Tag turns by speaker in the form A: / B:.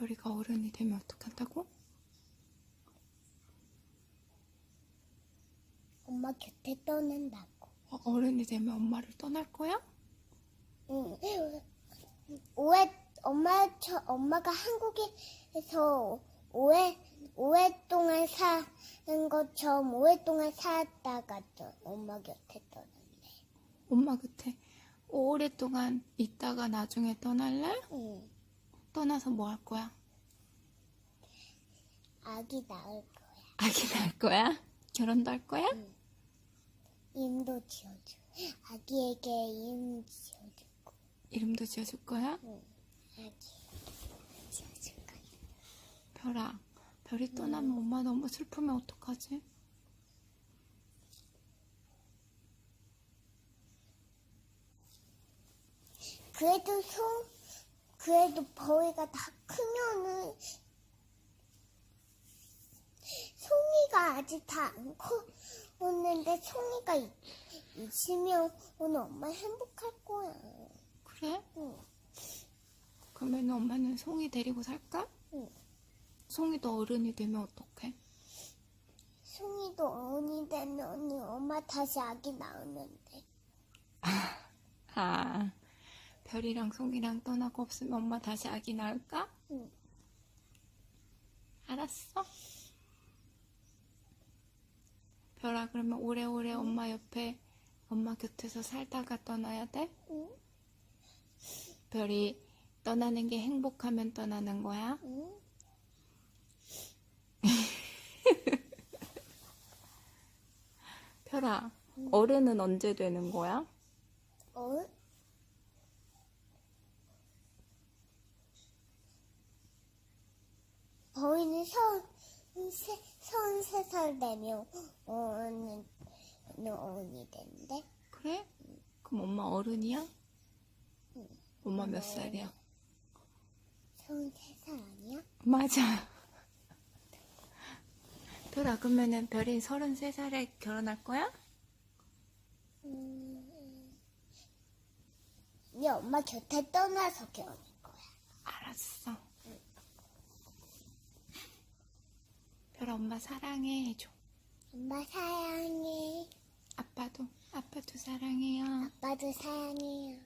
A: 별이가 어른이 되면 어떡한다고?
B: 엄마 곁에 떠난다고.
A: 어, 어른이 되면 엄마를 떠날 거야?
B: 응. 오해 엄마 저 엄마가 한국에서 오해 오랫동안 사는 것처럼 오랫동안 살았다가 또 엄마 곁에 떠난대.
A: 엄마 곁에 오랫동안 있다가 나중에 떠날래?
B: 응.
A: 떠나서 뭐 할 거야?
B: 아기 낳을 거야.
A: 아기 낳을 거야? 결혼도 할 거야?
B: 임도 지어줘. 아기에게 임 지어줄 거.
A: 이름도 지어줄 거야?
B: 응. 아기 지어줄 거야.
A: 별아, 별이 떠나면 엄마 너무 슬프면 어떡하지?
B: 그래도 송 그래도 벌이가 다 크면은 송이가 아직 다 안 컸는데 송이가 있, 있으면 오늘 엄마 행복할 거야.
A: 그래?
B: 응.
A: 그러면 엄마는 송이 데리고 살까?
B: 응.
A: 송이도 어른이 되면 어떡해?
B: 송이도 어른이 되면 엄마 다시 아기 낳았는데.
A: 아, 별이랑 송이랑 떠나고 없으면 엄마 다시 아기 낳을까?
B: 응.
A: 알았어. 별아, 그러면 오래오래 엄마 옆에, 엄마 곁에서 살다가 떠나야 돼?
B: 응?
A: 별이 떠나는 게 행복하면 떠나는 거야?
B: 응?
A: 별아, 어른은 언제 되는 거야?
B: 어? 벌이는 선, 세, 선세 살 되면 어른, 어른이 된대.
A: 그래? 그럼 엄마 어른이야? 엄마 몇 살이야?
B: 선세 살 아니야?
A: 맞아. 별아, 그러면은 별이 33살에 결혼할 거야?
B: 음, 네 엄마 곁에 떠나서 결혼할 거야.
A: 알았어. 엄마 사랑해 해줘.
B: 엄마 사랑해.
A: 아빠도, 아빠도 사랑해요.
B: 아빠도 사랑해요.